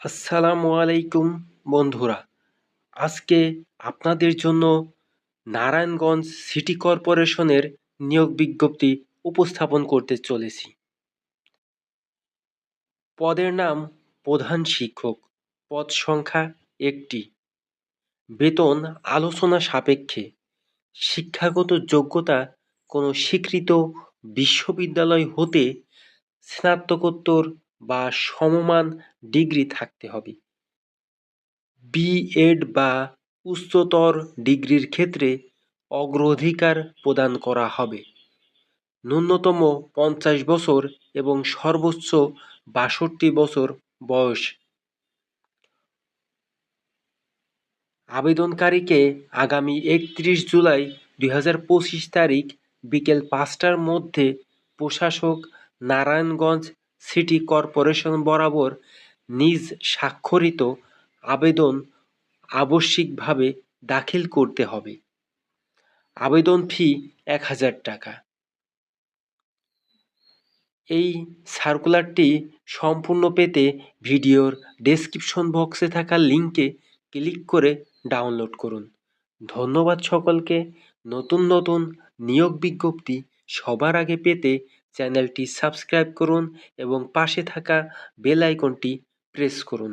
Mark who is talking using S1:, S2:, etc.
S1: আসসালামু আলাইকুম, বন্ধুরা। আজকে আপনাদের জন্য নারায়ণগঞ্জ সিটি কর্পোরেশনের নিয়োগ বিজ্ঞপ্তি উপস্থাপন করতে চলেছি। পদের নাম প্রধান শিক্ষক, পদ সংখ্যা একটি। বেতন আলোচনা সাপেক্ষে। শিক্ষাগত যোগ্যতা কোনো স্বীকৃত বিশ্ববিদ্যালয় হতে স্নাতকোত্তর বা সমমান ডিগ্রি থাকতে হবে। বিএড বা উচ্চতর ডিগ্রির ক্ষেত্রে অগ্রাধিকার প্রদান করা হবে। ন্যূনতম পঞ্চাশ বছর এবং সর্বোচ্চ বাষট্টি বছর বয়স। আবেদনকারীকে আগামী একত্রিশ জুলাই দুই হাজার পঁচিশ তারিখ বিকেল পাঁচটার মধ্যে প্রশাসক নারায়ণগঞ্জ সিটি কর্পোরেশন বরাবর নিজ স্বাক্ষরিত আবেদন আবশ্যিকভাবে দাখিল করতে হবে। আবেদন ফি এক হাজার টাকা। এই সার্কুলারটি সম্পূর্ণ পেতে ভিডিওর ডেসক্রিপশন বক্সে থাকা লিঙ্কে ক্লিক করে ডাউনলোড করুন। ধন্যবাদ সকলকে। নতুন নতুন নিয়োগ বিজ্ঞপ্তি সবার আগে পেতে চ্যানেলটি সাবস্ক্রাইব করুন এবং পাশে থাকা বেল আইকনটি প্রেস করুন।